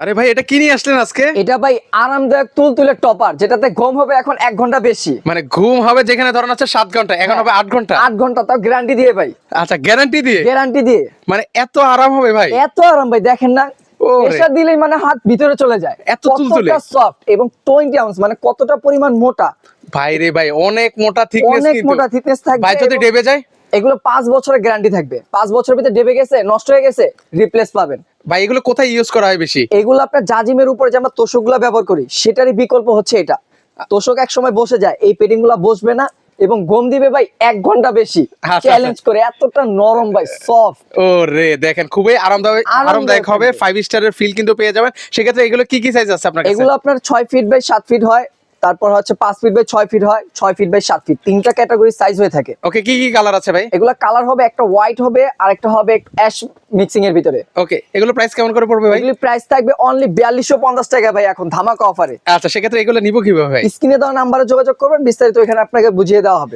আরে ভাই এটা কি নিয়ে আসলেন আজকে? এটা ভাই আরামদায়ক তুলতুলে টপার যেটাতে ঘুম হবে এখন এক ঘণ্টা বেশি। মানে ঘুম হবে যেখানে ধরেন হচ্ছে সাত ঘণ্টা এখন হবে আট ঘণ্টা? আট ঘণ্টা তাও গ্যারান্টি দিয়ে ভাই। আচ্ছা গ্যারান্টি দিয়ে? গ্যারান্টি দিয়ে। মানে এত আরাম হবে ভাই? এত আরাম ভাই দেখেন না। প্রেসার দিলেই মানে হাত ভিতরে চলে যায়। এত তুলতুলে? সফট এবং টোয়েন্টি আউন্স মানে কতটা পরিমাণ মোটা। ভাই রে ভাই অনেক মোটা থিকনেস অনেক মোটা থিকনেস থাকবে ভাই যদি ডেবে যায়? এগুলো পাঁচ বছরের গ্যারান্টি থাকবে। পাঁচ বছরের ভিতরে ডেবে গেছে নষ্ট হয়ে গেছে রিপ্লেস পাবেন। ভাই এগুলো কোথায় ইউজ করা হয় বেশি? এগুলো আপনার জাজিমের উপরে যে আমরা তোষকগুলো ব্যবহার করি সেটারই বিকল্প হচ্ছে এটা। তোষক এক সময় বসে যায় এই গুলা বসবে না এবং গম দিবে ভাই এক ঘণ্টা বেশি। আচ্ছা, চ্যালেঞ্জ করে এতটা নরম ভাই সফট ও রে দেখেন খুবই আরামদায়ক আরামদায়ক হবে। ফাইভ স্টারের ফিল কিন্তু পেয়ে যাবেন। সেক্ষেত্রে এগুলো কি কি সাইজ আছে আপনার কাছে? এগুলো আপনার ছয় ফিট বাই সাত ফিট হয়। তারপর হচ্ছে পাঁচ ফিট বাই ছয় ফিট হয় ছয় ফিট বাই সাত ফিট তিনটা ক্যাটাগরি সাইজ হয়ে থাকে। ওকে কি কি কালার আছে ভাই? এগুলো কালার হবে একটা হোয়াইট হবে আর একটা হবে অ্যাশ মিক্সিং এর ভিতরে। ওকে এগুলো প্রাইস কেমন করে পড়বে ভাই? এগুলো প্রাইস থাকবে অনলি বিয়াল্লিশশো পঞ্চাশ টাকা ভাই এখন ধামাকা অফারে আচ্ছা সেক্ষেত্রে এগুলো নিবো কীভাবে ভাই? স্ক্রিনে দেওয়া নাম্বারে যোগাযোগ করবেন বিস্তারিত এখানে আপনাকে বুঝিয়ে দেওয়া হবে।